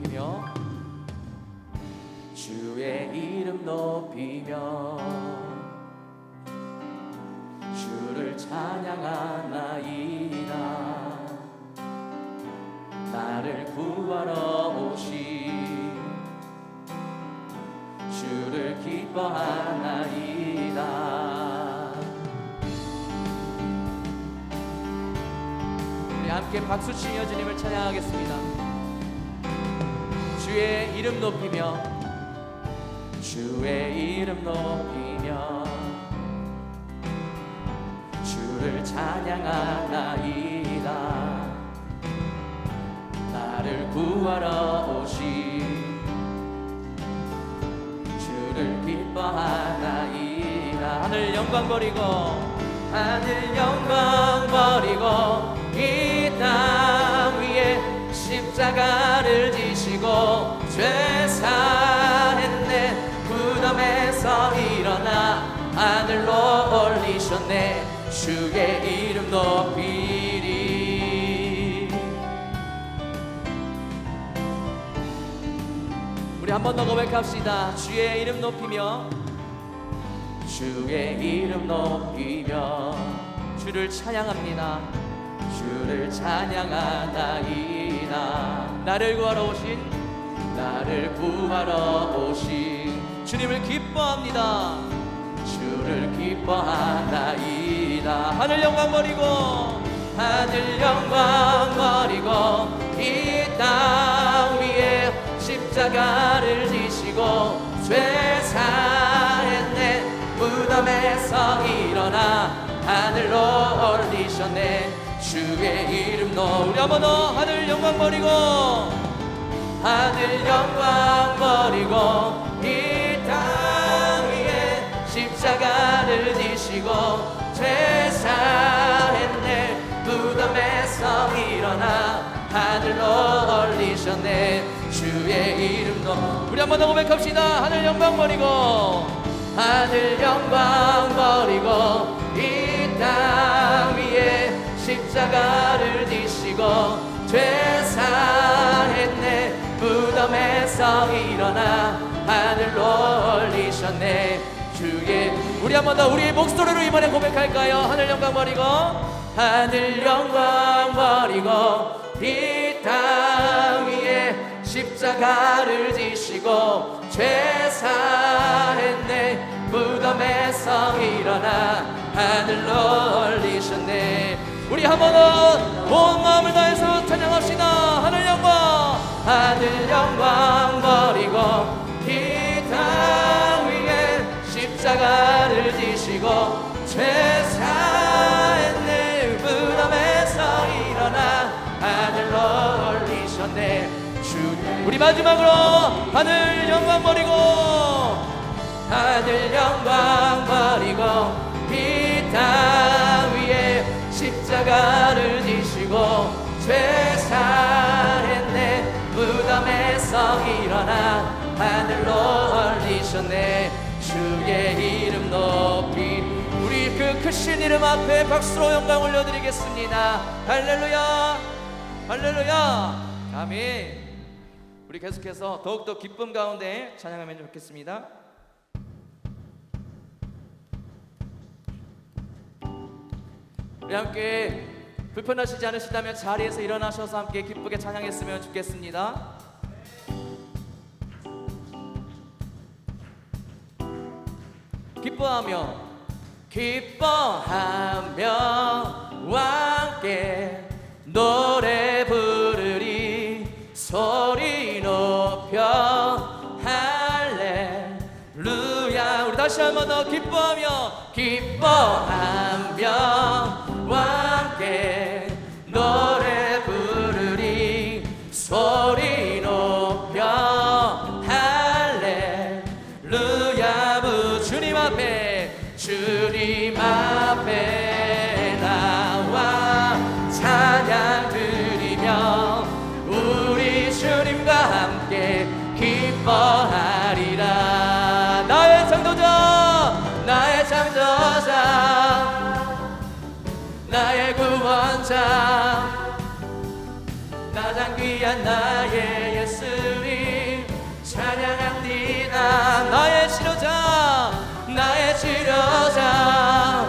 높이며 주의 이름 높이며 주를 찬양하나이다. 나를 구하러 오신 주를 기뻐하나이다. 우리 함께 박수 치며 주님을 찬양하겠습니다 주의 이름 높이며 주의 이름 높이며 주를 찬양하나이다. 나를 구하러 오신 주를 기뻐하나이다. 하늘 영광 버리고 하늘 영광 버리고 이 땅 위에 십자가를 지시고 하늘로 올리셨네 주의 이름 높이리 우리 한 번 더 고백합시다. 주의 이름 높이며 주의 이름 높이며 주를 찬양합니다. 주를 찬양하나이다. 나를 구하러 오신 나를 구하러 오신 주님을 기뻐합니다. 기뻐하나이다. 하늘 영광 버리고 하늘 영광 버리고 이 땅 위에 십자가를 지시고 죄 사했네. 무덤에서 일어나 하늘로 올리셨네. 주의 이름 높 우리. 한번 더. 하늘 영광 버리고 하늘 영광 버리고 십자가를 지시고 죄 사했네. 무덤에서 일어나 하늘로 올리셨네. 주의 이름도 우리 한번 더 고백합시다. 하늘 영광 버리고 하늘 영광 버리고 이 땅 위에 십자가를 지시고 죄 사했네. 무덤에서 일어나 하늘로 올리셨네. 주의 우리 한 번 더 우리 목소리로 이번에 고백할까요? 하늘 영광 버리고 하늘 영광 버리고 이 땅 위에 십자가를 지시고 죄 사했네. 무덤에서 일어나 하늘로 올리셨네. 우리 한 번 더 온 마음을 다해서 십자가를 지시고 죄 사했네 무덤에서 일어나 하늘로 올리셨네. 주 우리 마지막으로 하늘 영광 버리고 하늘 영광 크신 이름 앞에 박수로 영광 올려드리겠습니다. 할렐루야. 할렐루야. 아멘. 우리 계속해서 더욱더 기쁨 가운데 찬양하면 좋겠습니다. 우리 함께 불편하시지 않으시다면 자리에서 일어나셔서 함께 기쁘게 찬양했으면 좋겠습니다. 기뻐하며 기뻐하며 함께 노래 부르리 소리 높여 할렐루야. 우리 다시 한번 더 기뻐하며 기뻐하며 참 가장 귀한 나의 예수님 찬양합니다. 나의 치료자 나의 치료자.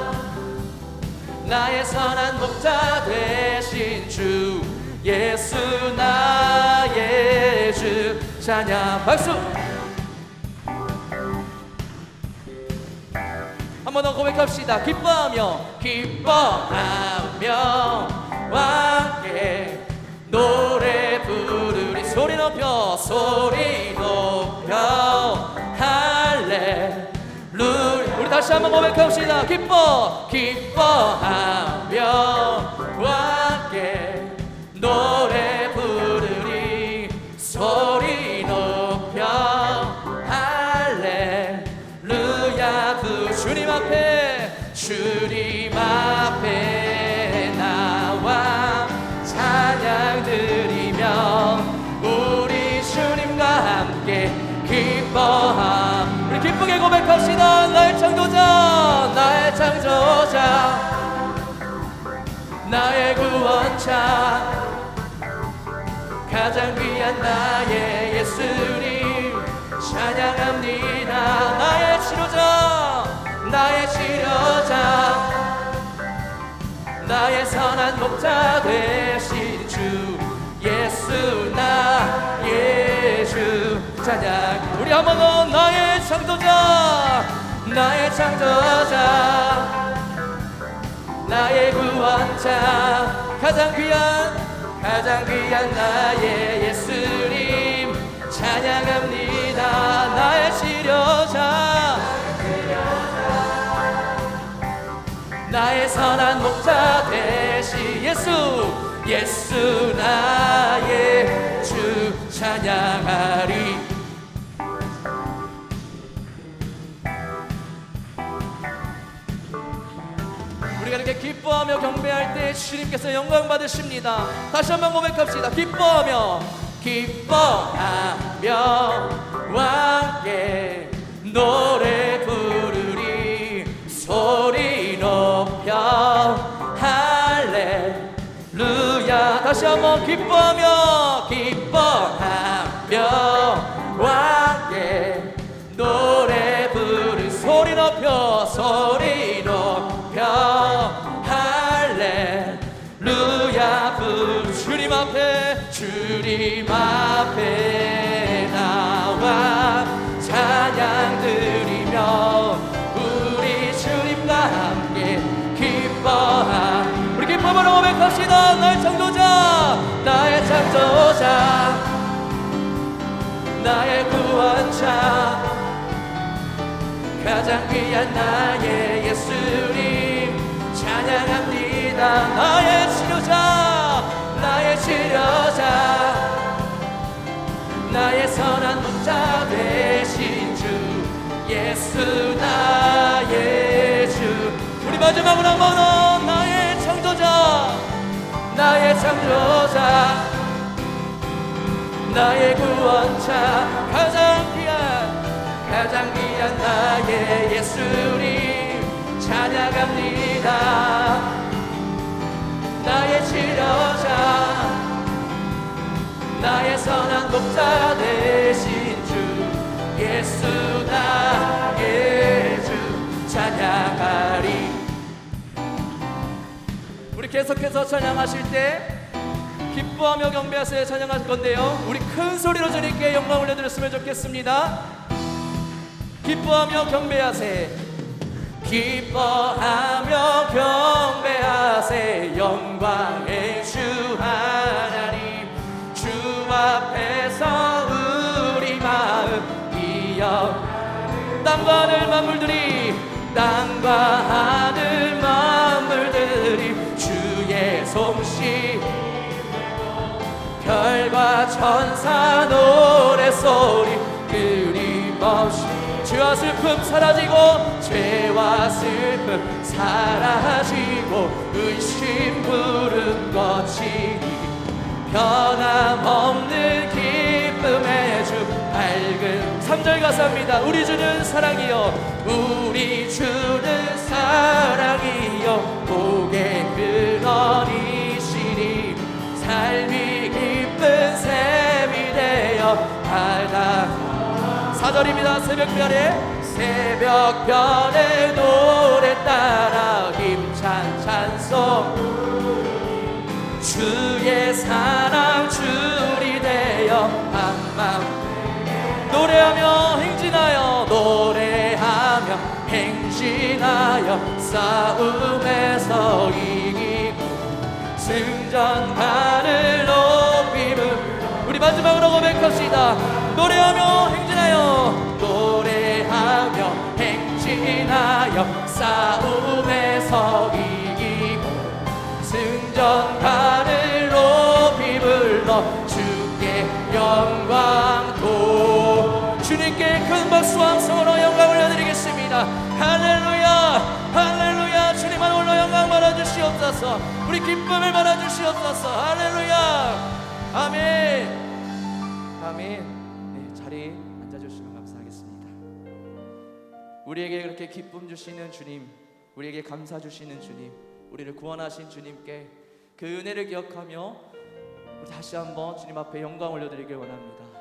나의 선한 목자 되신 주 예수 나의 주. 찬양 박수! 한 번 더 고백합시다. 기뻐하며 기뻐하 한번 고백합시다. 기뻐 기뻐하며 기쁘게 고백합시다. 나의 창조자 나의 창조자. 나의 구원자. 가장 귀한 나의 예수님. 찬양합니다. 나의 치료자 나의 치료자. 나의 선한 목자 되 나의 창조자 나의 구원자 가장 귀한 가장 귀한 나의 예수님 찬양합니다. 나의 치료자 나의 선한 목자 되시 예수 예수 나의 주 찬양 기뻐하며 경배할 때 주님께서 영광 받으십니다. 다시 한번 고백합시다. 기뻐하며 기뻐하며 왕께 노래 부르리 소리 높여 할렐루야 다시 한번 기뻐하며 나의 구원자. 가장 귀한 나의 예수님. 찬양합니다. 나의 치료자 나의 치료자. 나의 선한 목자 되신 주 예수 나의 주. 우리 마지막으로 한번 더 나의 창조자 나의 창조자 나의 구원자 가장 귀한 가장 귀한 나의 예수님 찬양합니다. 나의 치료자 나의 선한 목자 되신 주 예수 나의 주 찬양하리. 우리 계속해서 찬양하실 때 기뻐하며 경배하세요. 찬양하실 건데요. 우리 큰 소리로 주님께 영광을 올려드렸으면 좋겠습니다. 기뻐하며 경배하세 기뻐하며 경배하세 영광의 주 하나님 주 앞에서 우리 마음 이어. 땅과 하늘 만물들이 땅과 하늘 만물들이 주의 솜씨 별과 천사 노래소리 끊임없이 죄와 슬픔 사라지고 죄와 슬픔 사라지고 의심 부름 거치니 변함없는 기쁨의 주 밝은 3절 가사입니다. 우리 주는 사랑이요 우리 주는 사랑이요 복의 근원이시니 삶이 4절 별입니다. 새벽별에. 새벽별의 노래 따라 힘찬 찬송. 주의 사랑 줄이 되어 한마음 노래하며 행진하여 노래하며 행진하여 싸움에서 이기고 우리 마지막으로 고백합시다. 노래하며 행진하여. 노래하며 행진하여 싸움에서 이기고 승전가를 높이 불러 주께 영광 도. 주님께 큰 박수와 함성으로 영광 올려드리겠습니다. 할렐루야! 할렐루야! 주님만 홀로 영광 받아주시옵소서. 우리 기쁨을 받아주시옵소서. 할렐루야! 아멘 아멘 네, 자리 앉아주시면 감사하겠습니다 우리에게 그렇게 기쁨 주시는 주님, 우리에게 감사 주시는 주님, 우리를 구원하신 주님께 그 은혜를 기억하며 다시 한번 주님 앞에 영광 올려드리길 원합니다.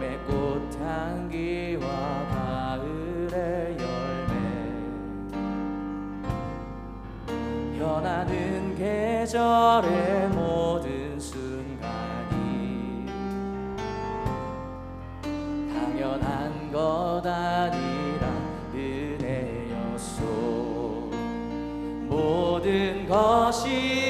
봄의 꽃향기와 가을의 열매. 변하는 계절의 모든 순간이 당연한 것 아니라 은혜였소. 모든 것이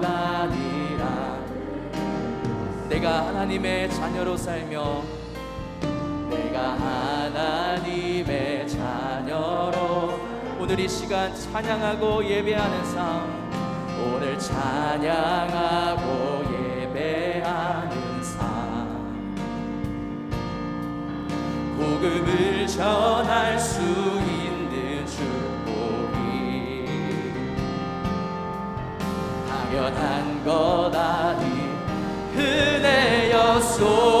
내가 하나님의 자녀로 살며 내가 하나님의 자녀로 오늘 이 시간 찬양하고 예배하는 삶 오늘 찬양하고 예배하는 삶. 복음을 전할 수 있는 축복이 당연한 것 아니 은혜였소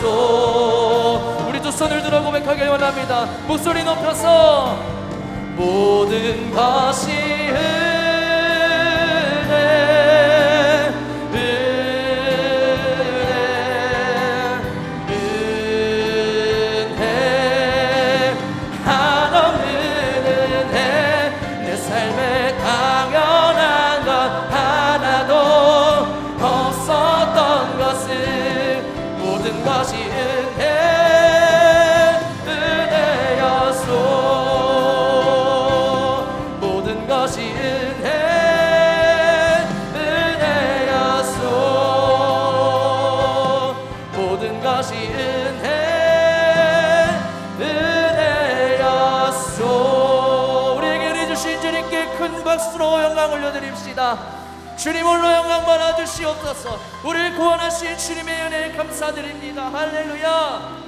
은혜였소 우리 두 손을 들어 고백하길 원합니다. 목소리 높여서 모든 것이 은혜 주시옵소서. 우리를 구원하신 주님의 은혜에 감사드립니다. 할렐루야.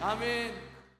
아멘